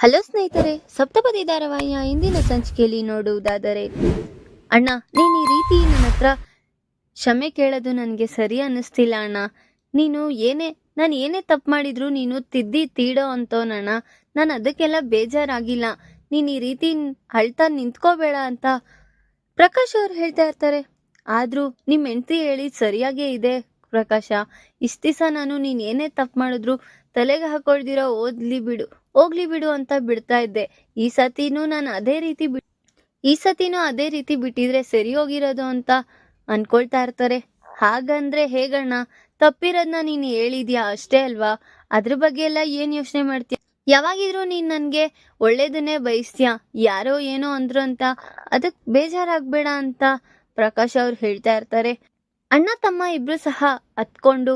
Hello ಸ್ನೇಹಿತರೆ, ಸಪ್ತಪದಿ ಧಾರಾವಾಹಿಯ ಇಂದಿನ ಸಂಚಿಕೆಯಲ್ಲಿ ನೋಡುವುದಾದರೆ, ಅಣ್ಣ, ನೀನು ಈ ರೀತಿ ನನ್ನ ಹತ್ರ ಕ್ಷಮೆ ಕೇಳೋದು ನನಗೆ ಸರಿ ಅನ್ನಿಸ್ತಿಲ್ಲ ಅಣ್ಣ. ನೀನು ಏನೇ, ನಾನು ಏನೇ ತಪ್ಪು ಮಾಡಿದ್ರು ನೀನು ತಿದ್ದಿ ತೀಡೋ ಅಂತೋನಣ್ಣ ನಾನು ಅದಕ್ಕೆಲ್ಲ ಬೇಜಾರಾಗಿಲ್ಲ. ನೀನು ಈ ರೀತಿ ಅಳ್ತಾ ನಿಂತ್ಕೋಬೇಡ ಅಂತ ಪ್ರಕಾಶ್ ಅವ್ರು ಹೇಳ್ತಾ ಇರ್ತಾರೆ. ಆದರೂ ನಿಮ್ಮ ಹೆಂಡತಿ ಹೇಳಿ ಸರಿಯಾಗೇ ಇದೆ ಪ್ರಕಾಶ. ಇಷ್ಟು ದಿವಸ ನಾನು ನೀನು ಏನೇ ತಪ್ಪು ಮಾಡಿದ್ರು ತಲೆಗೆ ಹಾಕೊಳ್ದಿರೋ ಓದ್ಲಿ ಬಿಡು. ಹೋಗ್ಲಿ ಬಿಡು ಅಂತ ಬಿಡ್ತಾ ಇದ್ದೆ. ಈ ಸತಿನೂ ನಾನು ಅದೇ ರೀತಿ ಬಿ ಈ ಸತಿನೂ ಅದೇ ರೀತಿ ಬಿಟ್ಟಿದ್ರೆ ಸರಿ ಹೋಗಿರೋದು ಅಂತ ಅನ್ಕೊಳ್ತಾ ಇರ್ತಾರೆ. ಹಾಗಂದ್ರೆ ಹೇಗಣ್ಣ? ತಪ್ಪಿರೋದನ್ನ ನೀನು ಹೇಳಿದ್ಯಾ ಅಷ್ಟೇ ಅಲ್ವಾ? ಅದ್ರ ಬಗ್ಗೆ ಎಲ್ಲ ಏನು ಯೋಚನೆ ಮಾಡ್ತೀಯ? ಯಾವಾಗಿದ್ರು ನೀನು ನನಗೆ ಒಳ್ಳೇದನ್ನೇ ಬಯಸ್ತೀಯ? ಯಾರೋ ಏನೋ ಅಂದ್ರು ಅಂತ? ಅದಕ್ಕೆ ಬೇಜಾರಾಗಬೇಡ ಅಂತ ಪ್ರಕಾಶ್ ಅವ್ರು ಹೇಳ್ತಾ ಇರ್ತಾರೆ. ಅಣ್ಣ ತಮ್ಮ ಇಬ್ರು ಸಹ ಹತ್ಕೊಂಡು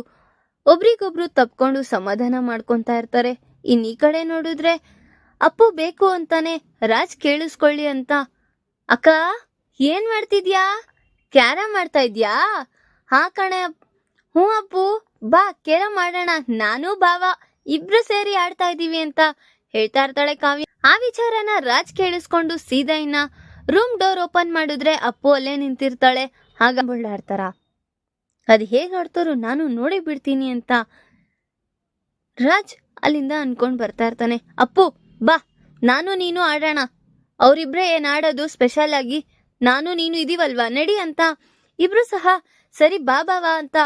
ಒಬ್ರಿಗೊಬ್ರು ತಪ್ಕೊಂಡು ಸಮಾಧಾನ ಮಾಡ್ಕೊಂತಾ ಇರ್ತಾರೆ. ಇನ್ ಈ ಕಡೆ ನೋಡಿದ್ರೆ ಅಪ್ಪು ಬೇಕು ಅಂತಾನೆ ರಾಜ್ ಕೇಳಿಸ್ಕೊಳ್ಳಿ ಅಂತ. ಅಕ್ಕ, ಏನ್ ಮಾಡ್ತಿದ್ಯಾ? ಕ್ಯಾರಮ್ ಮಾಡ್ತಾ ಇದ್ಯಾ? ಹಾ ಕಣೆ ಹ್ಞೂ ಅಪ್ಪು, ಬಾ, ಕೇರ ಮಾಡೋಣ. ನಾನು ಬಾವ ಇಬ್ರು ಸೇರಿ ಆಡ್ತಾ ಇದೀವಿ ಅಂತ ಹೇಳ್ತಾ ಇರ್ತಾಳೆ ಕಾವ್ಯ. ಆ ವಿಚಾರನ ರಾಜ್ ಕೇಳಿಸ್ಕೊಂಡು ಸೀದಾ ಇನ್ನ ರೂಮ್ ಡೋರ್ ಓಪನ್ ಮಾಡಿದ್ರೆ ಅಪ್ಪು ಅಲ್ಲೇ ನಿಂತಿರ್ತಾಳೆ. ಹಾಗ ಬಳ್ಳಾಡ್ತಾರ? ಅದು ಹೇಗೆ ಆಡ್ತಾರೋ ನಾನು ನೋಡಿ ಬಿಡ್ತೀನಿ ಅಂತ ರಾಜ್ ಅಲ್ಲಿಂದ ಅನ್ಕೊಂಡ್ ಬರ್ತಾ ಇರ್ತಾನೆ. ಅಪ್ಪು, ಬಾ, ನಾನು ನೀನು ಆಡೋಣ. ಅವರಿಬ್ಬರೇ ಏನ್ ಆಡೋದು ಸ್ಪೆಷಲ್ ಆಗಿ ನಾನು ನೀನು ಇದೀವಲ್ವಾ? ನಡಿ ಅಂತ. ಇಬ್ರು ಸಹ, ಸರಿ, ಬಾ ಬಾವಾ ಅಂತ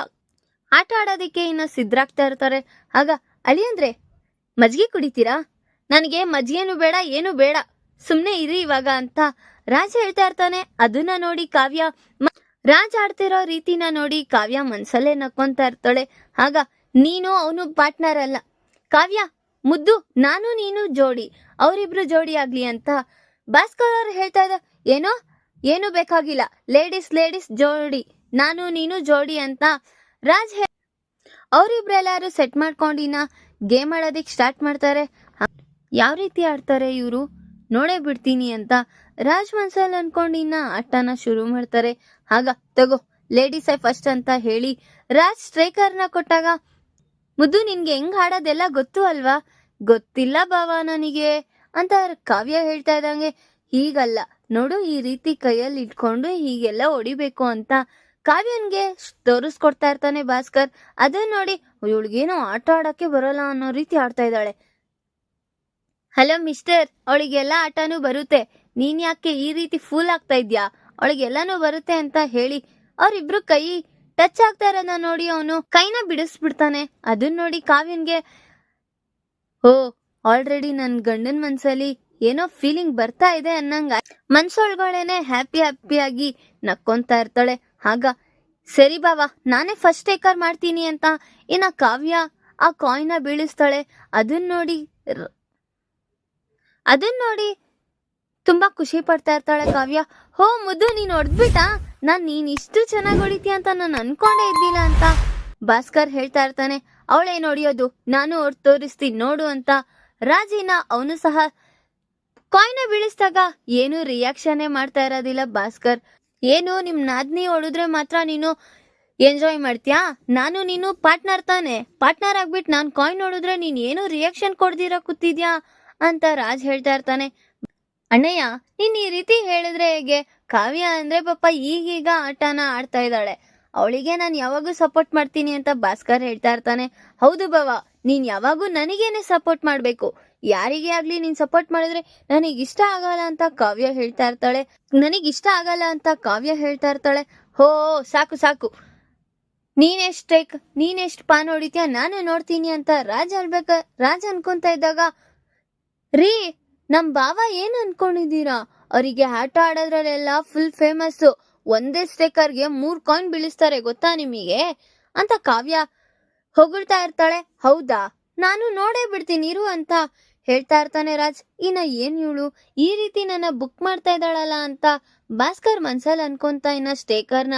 ಆಟ ಆಡೋದಕ್ಕೆ ಇನ್ನು ಸಿದ್ಧರಾಗ್ತಾ ಇರ್ತಾರೆ. ಆಗ ಅಳಿಯಂದ್ರೆ ಮಜ್ಗೆ ಕುಡಿತೀರಾ? ನನಗೆ ಮಜ್ಜಿಗೆನು ಬೇಡ, ಏನು ಬೇಡ. ಸುಮ್ಮನೆ ಇರಿ ಇವಾಗ ಅಂತ ರಾಜ ಹೇಳ್ತಾ ಇರ್ತಾನೆ. ಅದನ್ನ ನೋಡಿ ಕಾವ್ಯ ರಾಜ್ ಆಡ್ತಿರೋ ರೀತಿನ ನೋಡಿ ಕಾವ್ಯ ಮನ್ಸಲ್ಲೇ ನಕ್ಕೊಂತ ಇರ್ತಾಳೆ. ಆಗ, ನೀನು ಅವನು ಪಾರ್ಟ್ನರ್ ಅಲ್ಲ. ಕಾವ್ಯ, ಮುದ್ದು, ನಾನು ನೀನು ಜೋಡಿ, ಅವರಿಬ್ರು ಜೋಡಿ ಆಗ್ಲಿ ಅಂತ ಭಾಸ್ಕರ್ ಅವ್ರು ಹೇಳ್ತಾ ಇದ್ದ, ಏನೋ, ಏನು ಬೇಕಾಗಿಲ್ಲ, ಲೇಡೀಸ್ ಲೇಡೀಸ್ ಜೋಡಿ, ನಾನು ನೀನು ಜೋಡಿ ಅಂತ ರಾಜ್ ಹೇ ಅವರಿಬ್ರೆಲ್ಲಾರು ಸೆಟ್ ಮಾಡ್ಕೊಂಡಿನ ಗೇಮ್ ಆಡೋದಿಕ್ ಸ್ಟಾರ್ಟ್ ಮಾಡ್ತಾರೆ. ಯಾವ ರೀತಿ ಆಡ್ತಾರೆ ಇವರು? ನೋಡೇ ಬಿಡ್ತೀನಿ ಅಂತ ರಾಜ್ ಮನ್ಸಲ್ಲಿ ಅನ್ಕೊಂಡಿನ ಆಟನ ಶುರು ಮಾಡ್ತಾರೆ. ಆಗ ತಗೋ, ಲೇಡೀಸೇ ಫಸ್ಟ್ ಅಂತ ಹೇಳಿ ರಾಜ್ ಸ್ಟ್ರೈಕರ್ನ ಕೊಟ್ಟಾಗ ಮುದ್ದು ನಿನ್ಗೆ ಹೆಂಗ್ ಆಡೋದೆಲ್ಲ ಗೊತ್ತು ಅಲ್ವಾ? ಗೊತ್ತಿಲ್ಲ ಬಾವ ನನಗೆ, ಅಂತ ಕಾವ್ಯ ಹೇಳ್ತಾ ಇದ್ದಂಗೆ. ಹೀಗಲ್ಲ, ನೋಡು ಈ ರೀತಿ ಕೈಯಲ್ಲಿ ಇಟ್ಕೊಂಡು ಹೀಗೆಲ್ಲ ಹೊಡಿಬೇಕು ಅಂತ. ಕಾವ್ಯನ್ಗೆ ತೋರಿಸ್ಕೊಡ್ತಾ ಇರ್ತಾನೆ ಭಾಸ್ಕರ್. ಅದನ್ನ ನೋಡಿ, ಇವಳಿಗೇನೋ ಆಟ ಆಡಕ್ಕೆ ಬರೋಲ್ಲ ಅನ್ನೋ ರೀತಿ ಆಡ್ತಾ ಇದ್ದಾಳೆ. ಹಲೋ ಮಿಸ್ಟರ್, ಅವಳಿಗೆಲ್ಲ ಆಟನೂ ಬರುತ್ತೆ. ನೀನ್ ಯಾಕೆ ಈ ರೀತಿ ಫೂಲ್ ಆಗ್ತಾ ಇದ್ಯಾ? ಅವಳಿಗೆಲ್ಲಾನು ಬರುತ್ತೆ ಅಂತ ಹೇಳಿ. ಅವ್ರಿಬ್ರು ಕೈ ಟಚ್ ಆಗ್ತಾ ಇರೋದನ್ನ ನೋಡಿ ಅವನು ಕೈನ ಬಿಡಿಸ್ಬಿಡ್ತಾನೆ. ಅದನ್ನ ನೋಡಿ ಕಾವ್ಯನ್ಗೆ, ಓ ಆಲ್ರೆಡಿ ನನ್ ಗಂಡನ್ ಮನ್ಸಲ್ಲಿ ಏನೋ ಫೀಲಿಂಗ್ ಬರ್ತಾ ಇದೆ ಅನ್ನಂಗ. ಮನ್ಸೊಳ್ಗಳೇನೆ ಹ್ಯಾಪಿ ಹ್ಯಾಪಿಯಾಗಿ ನಕ್ಕೊಂತಾ ಇರ್ತಾಳೆ. ಆಗ, ಸರಿ ಬಾವಾ, ನಾನೇ ಫಸ್ಟ್ ಟೇಕರ್ ಮಾಡ್ತೀನಿ ಅಂತ ಇನ್ನ ಕಾವ್ಯ ಆ ಕಾಯಿನ ಬೀಳಿಸ್ತಾಳೆ. ಅದನ್ನ ನೋಡಿ ಅದನ್ನ ನೋಡಿ ತುಂಬಾ ಖುಷಿ ಪಡ್ತಾ ಇರ್ತಾಳೆ ಕಾವ್ಯ. ಹೋ, ಮುದ್ದು, ನೀನ್ ಹೊಡ್ದ್ಬಿಟ್ಟ? ನಾನ್ ನೀನ್ ಇಷ್ಟು ಚೆನ್ನಾಗಿ ಹೊಡಿತೀಯ ಅಂತ ನಾನು ಅನ್ಕೊಂಡೇ ಇದ್ದಿಲ್ಲ ಅಂತ. ಭಾಸ್ಕರ್ ಹೇಳ್ತಾ ಇರ್ತಾನೆ ಅವಳೇನ್ ಹೊಡಿಯೋದು ನಾನು ಹೊಡ್ ತೋರಿಸ್ತೀನಿ, ನೋಡು ಅಂತ. ರಾಜಿನ ಅವನು ಸಹ ಕಾಯ್ನ ಬೀಳಿಸಿದಾಗ ಏನು ರಿಯಾಕ್ಷನ್ನೇ ಮಾಡ್ತಾ ಇರೋದಿಲ್ಲ ಭಾಸ್ಕರ್. ಏನು, ನಿಮ್ ನಾದ್ನಿ ಹೊಡಿದ್ರೆ ಮಾತ್ರ ನೀನು ಎಂಜಾಯ್ ಮಾಡ್ತೀಯಾ? ನಾನು ನೀನು ಪಾರ್ಟ್ನರ್ ತಾನೆ. ಪಾರ್ಟ್ನರ್ ಆಗ್ಬಿಟ್ಟು ನಾನು ಕಾಯಿನ್ ನೋಡಿದ್ರೆ ನೀನ್ ಏನು ರಿಯಾಕ್ಷನ್ ಕೊಡ್ದಿರ ಕೂತಿದ್ಯಾ? ಅಂತ ರಾಜ್ ಹೇಳ್ತಾ ಇರ್ತಾನೆ. ಅಣ್ಣಯ್ಯ, ನೀನ್ ಈ ರೀತಿ ಹೇಳಿದ್ರೆ ಹೇಗೆ? ಕಾವ್ಯ ಅಂದ್ರೆ ಪಾಪ ಈಗೀಗ ಆಟನ ಆಡ್ತಾ ಇದ್ದಾಳೆ. ಅವಳಿಗೆ ನಾನು ಯಾವಾಗೂ ಸಪೋರ್ಟ್ ಮಾಡ್ತೀನಿ ಅಂತ ಭಾಸ್ಕರ್ ಹೇಳ್ತಾ ಇರ್ತಾನೆ. ಹೌದು ಬಾವ ನೀನ್ ಯಾವಾಗೂ ನನಗೇನೆ ಸಪೋರ್ಟ್ ಮಾಡ್ಬೇಕು. ಯಾರಿಗೆ ಆಗ್ಲಿ ನೀನ್ ಸಪೋರ್ಟ್ ಮಾಡಿದ್ರೆ ನನಗ್ ಇಷ್ಟ ಆಗಲ್ಲ ಅಂತ ಕಾವ್ಯ ಹೇಳ್ತಾ ಇರ್ತಾಳೆ. ನನಗ್ ಇಷ್ಟ ಆಗಲ್ಲ ಅಂತ ಕಾವ್ಯ ಹೇಳ್ತಾ ಇರ್ತಾಳೆ. ಹೋ, ಸಾಕು ಸಾಕು. ನೀನೆಷ್ಟ್ ಟೇಕ್ ನೀನೆಷ್ಟ್ ಪಾನ್ ಹೊಡಿತೀಯ? ನಾನು ನೋಡ್ತೀನಿ ಅಂತ ರಾಜ್ ಅನ್ಬೇಕ, ರಾಜ್ ಅನ್ಕೊಂತ ಇದ್ದಾಗ, ರೀ, ನಮ್ ಬಾವ ಏನ್ ಅನ್ಕೊಂಡಿದೀರಾ ಅವರಿಗೆ ಆಟ ಆಡೋದ್ರಲ್ಲೆಲ್ಲ ಫುಲ್ ಫೇಮಸ್ ಒಂದೇ ಸ್ಟೇಕರ್ಗೆ ಮೂರ್ ಕಾಯಿನ್ ಬೀಳಿಸ್ತಾರೆ, ಗೊತ್ತಾ ನಿಮಗೆ? ಅಂತ ಕಾವ್ಯ ಹೊಗಳ್ತಾ ಇರ್ತಾಳೆ. ಹೌದಾ? ನಾನು ನೋಡೇ ಬಿಡ್ತೀನಿ, ಇರು ಅಂತ ಹೇಳ್ತಾ ಇರ್ತಾನೆ ರಾಜ್. ಇನ್ನ ಏನ್ ಇವಳು? ಈ ರೀತಿ ನನ್ನ ಬುಕ್ ಮಾಡ್ತಾ ಇದ್ದಾಳಲ್ಲ ಅಂತ ಭಾಸ್ಕರ್ ಮನ್ಸಲ್ಲಿ ಅನ್ಕೊಂತ ಇನ್ನ ಸ್ಟೇಕರ್ನ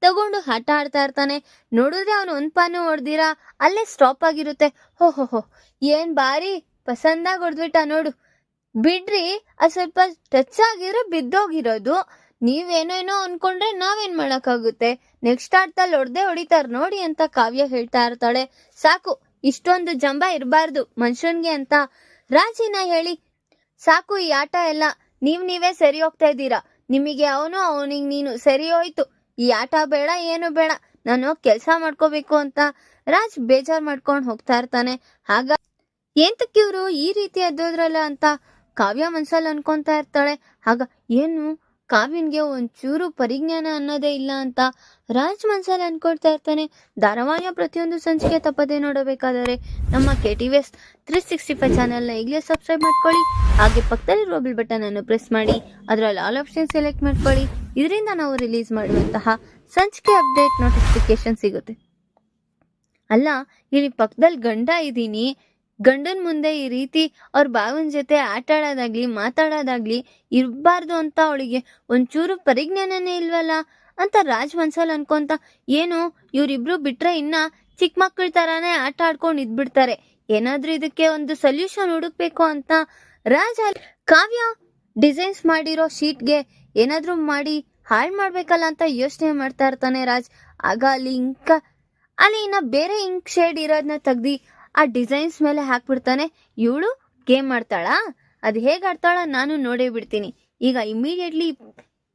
ತಗೊಂಡು ಆಟ ಆಡ್ತಾ ಇರ್ತಾನೆ. ನೋಡಿದ್ರೆ ಅವನು ಒಂದ್ ಪಾನು ಹೊಡ್ದಿರಾ? ಅಲ್ಲೇ ಸ್ಟಾಪ್ ಆಗಿರುತ್ತೆ. ಹೋ ಹೋ ಹೋ. ಏನ್ ಬಾರಿ ಪಸಂದಾಗಿ ಹೊಡೆದ್ಬಿಟ್ಟ ನೋಡು. ಬಿಡ್ರಿ, ಅದ್ ಸ್ವಲ್ಪ ಟಚ್ ಆಗಿದ್ರೆ ಬಿದ್ದೋಗಿರೋದು ನೀವೇನೇನೋ ಅನ್ಕೊಂಡ್ರೆ ನಾವೇನ್ ಮಾಡಕ್ಕಾಗುತ್ತೆ? ನೆಕ್ಸ್ಟ್ ಆಡ್ತಲ್ಲಿ ಹೊಡ್ದೆ ಹೊಡಿತಾರ ನೋಡಿ ಅಂತ ಕಾವ್ಯ ಹೇಳ್ತಾ ಇರ್ತಾಳೆ. ಸಾಕು, ಇಷ್ಟೊಂದು ಜಂಬ ಇರಬಾರ್ದು ಮನುಷ್ಯನ್ಗೆ ಅಂತ. ರಾಜಿನ ಹೇಳಿ, ಸಾಕು ಈ ಆಟ ಎಲ್ಲ, ನೀವ್ ನೀವೇ ಸರಿ ಹೋಗ್ತಾ ಇದ್ದೀರಾ? ನಿಮಗೆ ಅವನು ಅವನಿಗೆ ನೀನು ಸರಿ ಹೋಯ್ತು. ಈ ಆಟ ಬೇಡ, ಏನು ಬೇಡ. ನಾನು ಕೆಲಸ ಮಾಡ್ಕೋಬೇಕು ಅಂತ. ರಾಜ್ ಬೇಜಾರ್ ಮಾಡ್ಕೊಂಡು ಹೋಗ್ತಾ ಇರ್ತಾನೆ. ಹಾಗ ಇವ್ರು ಈ ರೀತಿ ಎದ್ದೋದ್ರಲ್ಲ ಅಂತ? ಕಾವ್ಯ ಮನ್ಸಲ್ಲಿ ಅನ್ಕೊತಾ ಇರ್ತಾಳೆ. ಆಗ ಏನು? ಕಾವ್ಯನ್ಗೆ ಒಂಚೂರು ಪರಿಜ್ಞಾನ ಅನ್ನೋದೇ ಇಲ್ಲ ಅಂತ ರಾಜ್ ಮನ್ಸಲ್ಲಿ ಅನ್ಕೊಳ್ತಾ ಇರ್ತಾನೆ. ಧಾರಾವಾಹಿಯ ಪ್ರತಿಯೊಂದು ಸಂಚಿಕೆ ತಪ್ಪದೇ ನೋಡಬೇಕಾದರೆ ನಮ್ಮ K T V S three sixty five ಚಾನಲ್ನ ಈಗಲೇ ಸಬ್ಸ್ಕ್ರೈಬ್ ಮಾಡ್ಕೊಳ್ಳಿ. ಹಾಗೆ ಪಕ್ಕದಲ್ಲಿರುವ ಬಿಲ್ ಬಟನ್ ಅನ್ನು ಪ್ರೆಸ್ ಮಾಡಿ, ಅದರಲ್ಲಿ ಆಲ್ ಆಪ್ಷನ್ ಸೆಲೆಕ್ಟ್ ಮಾಡ್ಕೊಳ್ಳಿ. ಇದರಿಂದ ನಾವು ರಿಲೀಸ್ ಮಾಡುವಂತಹ ಸಂಚಿಕೆ ಅಪ್ಡೇಟ್ ನೋಟಿಫಿಕೇಶನ್ ಸಿಗುತ್ತೆ. ಅಲ್ಲ, ಇಲ್ಲಿ ಪಕ್ಕದಲ್ಲಿ ಗಂಡ ಇದ್ದೀನಿ. ಗಂಡನ ಮುಂದೆ ಈ ರೀತಿ ಅವ್ರ ಬಾವನ್ ಜೊತೆ ಆಟ ಆಡೋದಾಗ್ಲಿ ಮಾತಾಡೋದಾಗ್ಲಿ ಇರಬಾರ್ದು ಅಂತ ಅವಳಿಗೆ ಒಂಚೂರು ಪರಿಜ್ಞಾನನೇ ಇಲ್ವಲ್ಲ? ಅಂತ ರಾಜ್ ಮನ್ಸಲ್ ಅನ್ಕೊಂತ, ಏನು, ಇವರಿಬ್ರು ಬಿಟ್ರೆ ಇನ್ನ ಚಿಕ್ಕ ಮಕ್ಕಳ ತರಾನೇ ಆಟ ಆಡ್ಕೊಂಡು ಇದ್ಬಿಡ್ತಾರೆ. ಏನಾದ್ರೂ ಇದಕ್ಕೆ ಒಂದು ಸೊಲ್ಯೂಷನ್ ಹುಡುಕ್ಬೇಕು ಅಂತ? ರಾಜ ಕಾವ್ಯ, ಡಿಸೈನ್ಸ್ ಮಾಡಿರೋ ಶೀಟ್ಗೆ ಏನಾದ್ರೂ ಮಾಡಿ ಹಾಳು ಮಾಡ್ಬೇಕಲ್ಲ ಅಂತ ಯೋಚನೆ ಮಾಡ್ತಾ ಇರ್ತಾನೆ ರಾಜ್. ಆಗ ಅಲ್ಲಿ ಇಂಕ, ಅಲ್ಲಿ ಇನ್ನ ಬೇರೆ ಇಂಕ್ ಶೇಡ್ ಇರೋದನ್ನ ತೆಗ್ದಿ ಆ ಡಿಸೈನ್ಸ್ ಮೇಲೆ ಹಾಕ್ಬಿಡ್ತಾನೆ. ಇವಳು ಗೇಮ್ ಆಡ್ತಾಳಾ. ಅದು ಹೇಗೆ ಆಡ್ತಾಳ ನಾನು ನೋಡೇ ಬಿಡ್ತೀನಿ. ಈಗ ಇಮಿಡಿಯೇಟ್ಲಿ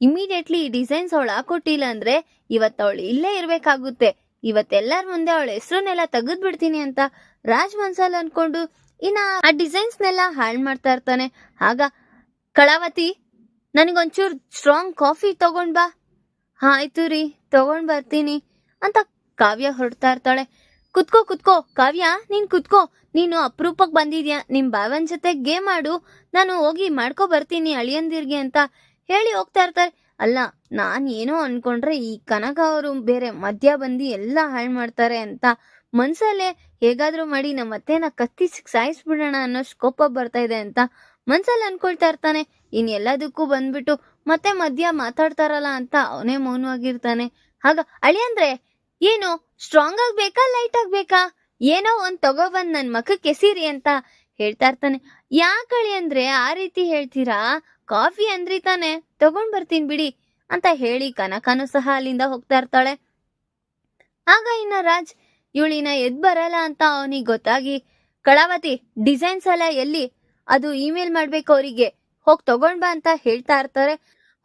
ಇಮಿಡಿಯೇಟ್ಲಿ ಡಿಸೈನ್ಸ್ ಅವಳು ಹಾಕೊಟ್ಟಿಲ್ಲ ಅಂದ್ರೆ ಇವತ್ತು ಅವಳು ಇಲ್ಲೇ ಇರ್ಬೇಕಾಗುತ್ತೆ. ಇವತ್ತೆಲ್ಲರ ಮುಂದೆ ಅವಳ ಹೆಸರನ್ನೆಲ್ಲ ತೆಗೆದು ಬಿಡ್ತೀನಿ ಅಂತ ರಾಜ್ ಮನ್ಸಲ್ಲಿ ಅನ್ಕೊಂಡು ಇನ್ನ ಆ ಡಿಸೈನ್ಸ್ನೆಲ್ಲ ಹಾಳು ಮಾಡ್ತಾ ಇರ್ತಾನೆ. ಆಗ, ಕಳಾವತಿ, ನನಗೊಂಚೂರು ಸ್ಟ್ರಾಂಗ್ ಕಾಫಿ ತಗೊಂಡ್ ಬಾ. ಹಾ, ಆಯ್ತು ರೀ, ತಗೊಂಡ್ ಬರ್ತೀನಿ ಅಂತ ಕಾವ್ಯ ಹೊರಡ್ತಾ ಇರ್ತಾಳೆ. ಕುತ್ಕೋ ಕುತ್ಕೋ. ಕಾವ್ಯ, ನೀನ್ ಕುತ್ಕೋ. ನೀನು ಅಪರೂಪಕ್ ಬಂದಿದ್ಯಾ? ನಿಮ್ ಬಾವನ್ ಜೊತೆ ಗೇಮ್ ಆಡು. ನಾನು ಹೋಗಿ ಮಾಡ್ಕೊ ಬರ್ತೀನಿ ಅಳಿಯಂದಿರ್ಗೆ ಅಂತ ಹೇಳಿ ಹೋಗ್ತಾ ಇರ್ತಾರೆ. ಅಲ್ಲ, ನಾನ್ ಏನೋ ಅನ್ಕೊಂಡ್ರೆ ಈ ಕನಕ ಅವರು ಬೇರೆ ಮದ್ಯ ಬಂದು ಎಲ್ಲ ಹಾಳು ಮಾಡ್ತಾರೆ ಅಂತ ಮನ್ಸಲ್ಲೇ ಹೇಗಾದ್ರೂ ಮಾಡಿ ನಮ್ಮ ಅತ್ತೆನ ಕತ್ತಿ ಸಾಯಿಸ್ಬಿಡೋಣ ಅನ್ನೋ ಕೋಪ ಬರ್ತಾ ಇದೆ ಅಂತ ಮನ್ಸಲ್ಲಿ ಅನ್ಕೊಳ್ತಾ ಇರ್ತಾನೆ. ಇನ್ ಎಲ್ಲದಕ್ಕೂ ಬಂದ್ಬಿಟ್ಟು ಮತ್ತೆ ಮದ್ಯ ಮಾತಾಡ್ತಾರಲ್ಲ ಅಂತ ಅವನೇ ಮೌನವಾಗಿರ್ತಾನೆ. ಹಾಗ, ಅಳಿಯಂದ್ರೆ ಏನು ಸ್ಟ್ರಾಂಗ್ ಆಗ್ಬೇಕಾ ಲೈಟ್ ಆಗ್ಬೇಕಾ ಏನೋ ಒಂದ್ ತಗೋಬಂದ್ ನನ್ ಮಖಕ್ಕೆ ಸಿರಿ ಅಂತ ಹೇಳ್ತಾ ಇರ್ತಾನೆ. ಯಾಕಳಿ ಅಂದ್ರೆ ಆ ರೀತಿ ಹೇಳ್ತೀರಾ? ಕಾಫಿ ಅಂದ್ರಿ ತಾನೆ, ತಗೊಂಡ್ ಬರ್ತೀನಿ ಬಿಡಿ ಅಂತ ಹೇಳಿ ಕನಕನು ಸಹ ಅಲ್ಲಿಂದ ಹೋಗ್ತಾ ಇರ್ತಾಳೆ. ಆಗ ಇನ್ನ ರಾಜ್ ಇವಳಿನ ಎದ್ ಬರಲ್ಲ ಅಂತ ಅವನಿಗೆ ಗೊತ್ತಾಗಿ, ಕಳಾವತಿ ಡಿಸೈನ್ಸ್ ಎಲ್ಲ ಎಲ್ಲಿ? ಅದು ಇಮೇಲ್ ಮಾಡ್ಬೇಕು ಅವರಿಗೆ, ಹೋಗ್ ತಗೊಂಡ್ ಬಾ ಅಂತ ಹೇಳ್ತಾ ಇರ್ತಾರೆ.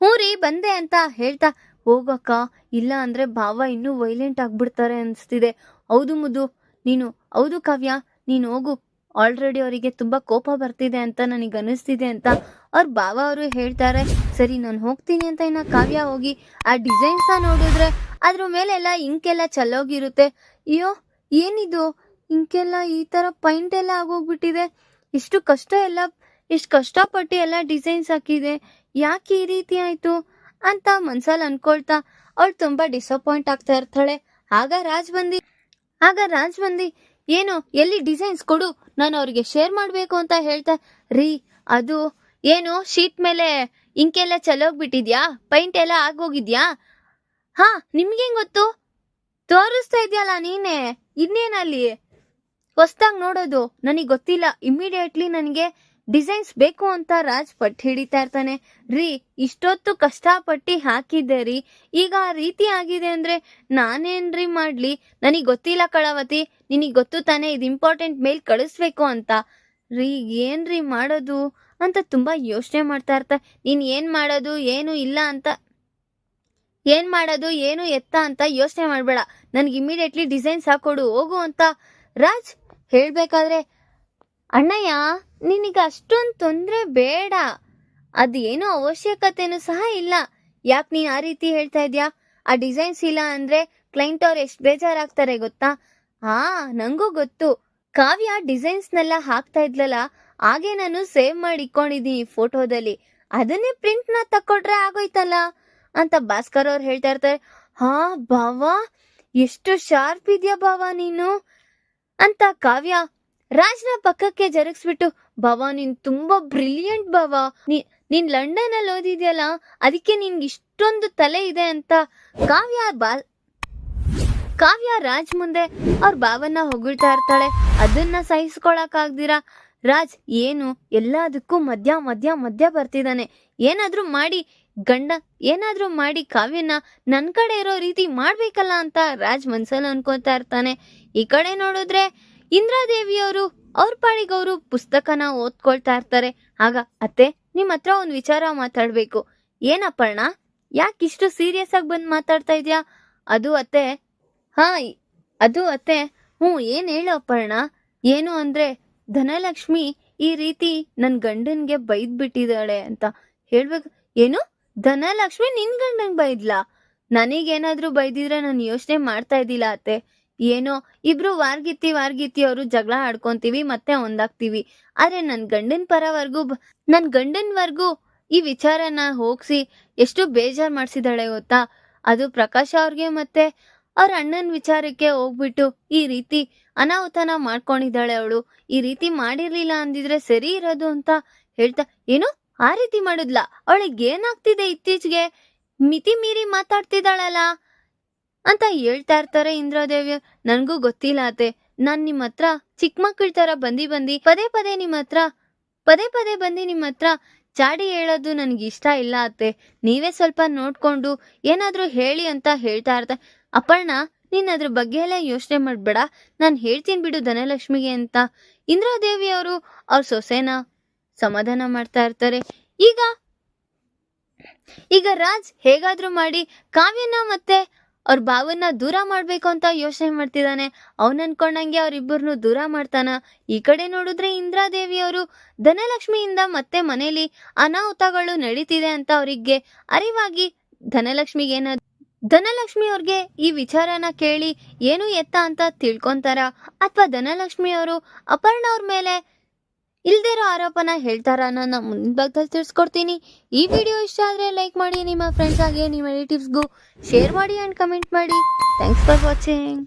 ಹ್ಞೂ ರೀ, ಬಂದೆ ಅಂತ ಹೇಳ್ತಾ ಹೋಗಕ್ಕ? ಇಲ್ಲ ಅಂದ್ರೆ ಭಾವ ಇನ್ನೂ ವೈಲೆಂಟ್ ಆಗ್ಬಿಡ್ತಾರೆ ಅನ್ಸ್ತಿದೆ. ಹೌದು ಮುದು. ನೀನು, ಹೌದು ಕಾವ್ಯ. ನೀನು ಹೋಗು. ಆಲ್ರೆಡಿ ಅವರಿಗೆ ತುಂಬಾ ಕೋಪ ಬರ್ತಿದೆ ಅಂತ ನನಗೆ ಅನಿಸ್ತಿದೆ ಅಂತ ಅವ್ರ ಭಾವ ಅವರು ಹೇಳ್ತಾರೆ. ಸರಿ, ನಾನು ಹೋಗ್ತೀನಿ ಅಂತ ಇನ್ನ ಕಾವ್ಯ ಹೋಗಿ ಆ ಡಿಸೈನ್ಸ್ ನೋಡಿದ್ರೆ ಅದ್ರ ಮೇಲೆಲ್ಲ ಇಂಕೆಲ್ಲ ಚಲ್ಲೋಗಿರುತ್ತೆ. ಅಯ್ಯೋ, ಏನಿದು? ಇಂಕೆಲ್ಲ ಈ ತರ ಪೈಂಟ್ ಎಲ್ಲ ಆಗೋಗ್ಬಿಟ್ಟಿದೆ. ಇಷ್ಟು ಕಷ್ಟ ಎಲ್ಲ, ಇಷ್ಟು ಕಷ್ಟಪಟ್ಟು ಎಲ್ಲ ಡಿಸೈನ್ಸ್ ಹಾಕಿದೆ. ಯಾಕೆ ಈ ರೀತಿ ಆಯ್ತು? ಅಂತ ಮನ್ಸಲ್ಲಿ ಅನ್ಕೊಳ್ತಾ ಅವಳು ತುಂಬಾ ಡಿಸಪಾಯಿಂಟ್ ಆಗ್ತಾ ಇರ್ತಾಳೆ. ಆಗ ರಾಜ್ ಬಂದಿ, ಆಗ ರಾಜ್ ಬಂದಿ, ಏನು, ಎಲ್ಲಿ ಡಿಸೈನ್ಸ್ ಕೊಡು, ನಾನು ಅವ್ರಿಗೆ ಶೇರ್ ಮಾಡಬೇಕು ಅಂತ ಹೇಳ್ತಾ, ರೀ, ಅದು ಏನು ಶೀಟ್ ಮೇಲೆ ಇಂಕೆಲ್ಲ ಚಲೋಗ್ಬಿಟ್ಟಿದ್ಯಾ? ಪೈಂಟ್ ಎಲ್ಲ ಆಗೋಗಿದ್ಯಾ? ಹಾ ನಿಮ್ಗೇನು ಗೊತ್ತು? ತೋರಿಸ್ತಾ ಇದೆಯಲ್ಲ ನೀನೇ, ಇನ್ನೇನಲ್ಲಿ? ಹೊಸ್ದಾಗ್ ನೋಡೋದು, ನನಗೆ ಗೊತ್ತಿಲ್ಲ ಇಮಿಡಿಯೇಟ್ಲಿ ನನಗೆ ಡಿಸೈನ್ಸ್ ಬೇಕು ಅಂತ ರಾಜ್ ಪಟ್ಟು ಹಿಡಿತಾ ಇರ್ತಾನೆ. ರೀ, ಇಷ್ಟೊತ್ತು ಕಷ್ಟಪಟ್ಟು ಹಾಕಿದ್ದೆ ರೀ. ಈಗ ಆ ರೀತಿ ಆಗಿದೆ ಅಂದ್ರೆ ನಾನೇನ್ರಿ ಮಾಡ್ಲಿ? ನನಗೆ ಗೊತ್ತಿಲ್ಲ ಕಳಾವತಿ. ನಿನಗೆ ಗೊತ್ತು ತಾನೇ ಇದು ಇಂಪಾರ್ಟೆಂಟ್ ಮೇಲ್ ಕಳಿಸ್ಬೇಕು ಅಂತ. ರೀ ಏನ್ರಿ ಮಾಡೋದು? ಅಂತ ತುಂಬಾ ಯೋಚನೆ ಮಾಡ್ತಾ ಇರ್ತಾ. ನೀನ್ ಏನ್ ಮಾಡೋದು? ಏನು ಇಲ್ಲ ಅಂತ. ಏನ್ ಮಾಡೋದು? ಏನು ಎತ್ತ ಅಂತ ಯೋಚನೆ ಮಾಡಬೇಡ. ನನಗೆ ಇಮಿಡಿಯೇಟ್ಲಿ ಡಿಸೈನ್ಸ್ ಹಾಕೊಡು, ಹೋಗು ಅಂತ. ರಾಜ್, ಹೇಳ್ಬೇಕಾದ್ರೆ ಅಣ್ಣಯ್ಯ, ನಿನಗೆ ಅಷ್ಟೊಂದು ತೊಂದರೆ ಬೇಡ. ಅದೇನು ಅವಶ್ಯಕತೆನೂ ಸಹ ಇಲ್ಲ. ಯಾಕೆ ನೀನು ಆ ರೀತಿ ಹೇಳ್ತಾ ಇದ್ಯಾ? ಆ ಡಿಸೈನ್ಸ್ ಇಲ್ಲ ಅಂದ್ರೆ ಕ್ಲೈಂಟ್ ಅವ್ರು ಎಷ್ಟು ಬೇಜಾರಾಗ್ತಾರೆ ಗೊತ್ತಾ? ಹಾ, ನಂಗೂ ಗೊತ್ತು. ಕಾವ್ಯ ಡಿಸೈನ್ಸ್ನೆಲ್ಲ ಹಾಕ್ತಾ ಇದ್ಲಲ್ಲ, ಹಾಗೆ ನಾನು ಸೇವ್ ಮಾಡಿ ಇಟ್ಕೊಂಡಿದ್ದೀನಿ ಫೋಟೋದಲ್ಲಿ. ಅದನ್ನೇ ಪ್ರಿಂಟ್ನ ತಕ್ಕೊಟ್ರೆ ಆಗೋಯ್ತಲ್ಲ? ಅಂತ ಭಾಸ್ಕರ್ ಅವ್ರು ಹೇಳ್ತಾ ಇರ್ತಾರೆ. ಹಾ, ಭಾವ, ಎಷ್ಟು ಶಾರ್ಪ್ ಇದೆಯಾ ಭಾವ ನೀನು? ಅಂತ ಕಾವ್ಯ ರಾಜ್ನ ಪಕ್ಕಕ್ಕೆ ಜರುಗಿಸ್ಬಿಟ್ಟು, ಭವ, ನೀನ್ ತುಂಬಾ ಬ್ರಿಲಿಯಂಟ್ ಭವ. ನೀ- ನೀನ್ ಲಂಡನ್ ಅಲ್ಲಿ ಓದಿದ್ಯಲ್ಲ, ಅದಕ್ಕೆ ನಿನ್ಗೆ ಇಷ್ಟೊಂದು ತಲೆ ಇದೆ ಅಂತ ಕಾವ್ಯ ಬಾ ಕಾವ್ಯ ರಾಜ್ ಮುಂದೆ ಅವ್ರ ಭಾವನ್ನ ಹೊಗಳ್ತಾ ಇರ್ತಾಳೆ. ಅದನ್ನ ಸಹಿಸ್ಕೊಳಕ್ ಆಗ್ದಿರಾ ರಾಜ್, ಏನು? ಎಲ್ಲದಕ್ಕೂ ಮಧ್ಯ ಮಧ್ಯ ಮಧ್ಯ ಬರ್ತಿದ್ದಾನೆ ಏನಾದ್ರೂ ಮಾಡಿ, ಗಂಡ, ಏನಾದ್ರೂ ಮಾಡಿ ಕಾವ್ಯನ ನನ್ ಕಡೆ ಇರೋ ರೀತಿ ಮಾಡ್ಬೇಕಲ್ಲ ಅಂತ ರಾಜ್ ಮನ್ಸಲ್ಲಿ ಅನ್ಕೋತಾ ಇರ್ತಾನೆ. ಈ ಕಡೆ ನೋಡಿದ್ರೆ ಇಂದ್ರಾದೇವಿಯವರು ಅವ್ರ ಪಾಡಿಗೆ ಅವರು ಪುಸ್ತಕನ ಓದ್ಕೊಳ್ತಾ ಇರ್ತಾರೆ. ಆಗ ಅತ್ತೆ ನಿಮ್ಮ ಹತ್ರ ಒಂದು ವಿಚಾರ ಮಾತಾಡ್ಬೇಕು. ಏನಪ್ಪಣ್ಣ ಇಷ್ಟು ಸೀರಿಯಸ್ ಆಗಿ ಬಂದು ಮಾತಾಡ್ತಾ ಇದ್ಯಾ? ಅದು ಅತ್ತೆ, ಹಾ ಅದು ಅತ್ತೆ, ಹ್ಞೂ, ಏನು ಹೇಳು ಅಪ್ಪಣ್ಣ ಏನು ಅಂದ್ರೆ, ಧನಲಕ್ಷ್ಮಿ ಈ ರೀತಿ ನನ್ನ ಗಂಡನ್ಗೆ ಬೈದ್ ಬಿಟ್ಟಿದ್ದಾಳೆ ಅಂತ ಹೇಳ್ಬೇಕು. ಏನು? ಧನಲಕ್ಷ್ಮಿ ನಿನ್ ಗಂಡನ್ ಬೈದ್ಲಾ? ನನಗೇನಾದ್ರೂ ಬೈದಿದ್ರೆ ನಾನು ಯೋಚನೆ ಮಾಡ್ತಾ ಇದ್ದಿಲ್ಲ ಅತ್ತೆ. ಏನೋ, ಇಬ್ರು ವಾರ್ಗಿತ್ತಿ ವಾರ್ಗಿತ್ತಿ ಅವರು ಜಗಳ ಆಡ್ಕೊಂತೀವಿ, ಮತ್ತೆ ಒಂದಾಗ್ತೀವಿ. ಆದ್ರೆ ನನ್ ಗಂಡನ್ ಪರವರ್ಗೂ ನನ್ ಗಂಡನ್ವರ್ಗೂ ಈ ವಿಚಾರನ ಹೋಗ್ಸಿ ಎಷ್ಟು ಬೇಜಾರ್ ಮಾಡ್ಸಿದಾಳೆ ಗೊತ್ತಾ? ಅದು ಪ್ರಕಾಶ್ ಅವ್ರಿಗೆ ಮತ್ತೆ ಅವ್ರ ಅಣ್ಣನ ವಿಚಾರಕ್ಕೆ ಹೋಗ್ಬಿಟ್ಟು ಈ ರೀತಿ ಅನಾಹುತನ ಮಾಡ್ಕೊಂಡಿದ್ದಾಳೆ ಅವಳು. ಈ ರೀತಿ ಮಾಡಿರ್ಲಿಲ್ಲ ಅಂದಿದ್ರೆ ಸರಿ ಇರೋದು ಅಂತ ಹೇಳ್ತಾ, ಏನು ಆ ರೀತಿ ಮಾಡಿದ್ಲ? ಅವಳಿಗೆ ಏನಾಗ್ತಿದೆ ಇತ್ತೀಚೆಗೆ? ಮಿತಿ ಮೀರಿ ಮಾತಾಡ್ತಿದ್ದಾಳಲ್ಲ ಅಂತ ಹೇಳ್ತಾ ಇರ್ತಾರೆ ಇಂದ್ರಾದೇವಿ ನನ್ಗೂ ಗೊತ್ತಿಲ್ಲ ಅತ್ತೆ. ನಾನ್ ನಿಮ್ಮ ಹತ್ರ ಚಿಕ್ಕ ಮಕ್ಕಳ ತರ ಬಂದಿ ಬಂದಿ, ಪದೇ ಪದೇ ನಿಮ್ಮ ಹತ್ರ ಪದೇ ಪದೇ ಬಂದು ನಿಮ್ಮ ಹತ್ರ ಚಾಡಿ ಹೇಳೋದು ನನಗೆ ಇಷ್ಟ ಇಲ್ಲ ಅತ್ತೆ. ನೀವೇ ಸ್ವಲ್ಪ ನೋಡ್ಕೊಂಡು ಏನಾದರೂ ಹೇಳಿ ಅಂತ ಹೇಳ್ತಾ ಇರ್ತ. ಅಪ್ಪಣ್ಣ ನೀನ್ ಅದ್ರ ಬಗ್ಗೆ ಎಲ್ಲ ಯೋಚನೆ ಮಾಡ್ಬೇಡ. ನಾನು ಹೇಳ್ತೀನಿ ಬಿಡು ಧನಲಕ್ಷ್ಮಿಗೆ ಅಂತ. ಇಂದ್ರಾದೇವಿ ಅವರು ಅವ್ರ ಸೊಸೆನ ಸಮಾಧಾನ ಮಾಡ್ತಾ ಇರ್ತಾರೆ. ಈಗ ಈಗ ರಾಜ್ ಹೇಗಾದರೂ ಮಾಡಿ ಕಾವ್ಯನ ಮತ್ತೆ ಅವ್ರ ಭಾವನ್ನ ದೂರ ಮಾಡ್ಬೇಕು ಅಂತ ಯೋಚನೆ ಮಾಡ್ತಿದ್ದಾನೆ ಅವನ್ ಅನ್ಕೊಂಡಂಗೆ ಅವ್ರಿಬ್ಬರನ್ನು ದೂರ ಮಾಡ್ತಾನ. ಈ ಕಡೆ ನೋಡಿದ್ರೆ ಇಂದ್ರಾದೇವಿ ಅವರು ಧನಲಕ್ಷ್ಮಿಯಿಂದ ಮತ್ತೆ ಮನೆಯಲ್ಲಿ ಅನಾಹುತಗಳು ನಡೀತಿದೆ ಅಂತ ಅವರಿಗೆ ಅರಿವಾಗಿ ಧನಲಕ್ಷ್ಮಿಗೆ ಏನ ಧನಲಕ್ಷ್ಮಿ ಅವ್ರಿಗೆ ಈ ವಿಚಾರನ ಕೇಳಿ ಏನು ಎತ್ತ ಅಂತ ತಿಳ್ಕೊಂತಾರ? ಅಥವಾ ಧನಲಕ್ಷ್ಮಿ ಅವರು ಅಪರ್ಣ ಅವ್ರ ಮೇಲೆ ಇಲ್ದಿರೋ ಆರೋಪನ ಹೇಳ್ತಾರ ನಾನು ಮುಂದಿನ ಭಾಗದಲ್ಲಿ ತಿಳಿಸ್ಕೊಡ್ತೀನಿ. ಈ ವಿಡಿಯೋ ಇಷ್ಟ ಆದರೆ ಲೈಕ್ ಮಾಡಿ, ನಿಮ್ಮ ಫ್ರೆಂಡ್ಸ್ ಹಾಗೆ ನಿಮ್ಮ ರಿಲೇಟಿವ್ಸ್ಗೂ ಶೇರ್ ಮಾಡಿ ಆ್ಯಂಡ್ ಕಮೆಂಟ್ ಮಾಡಿ. Thanks for watching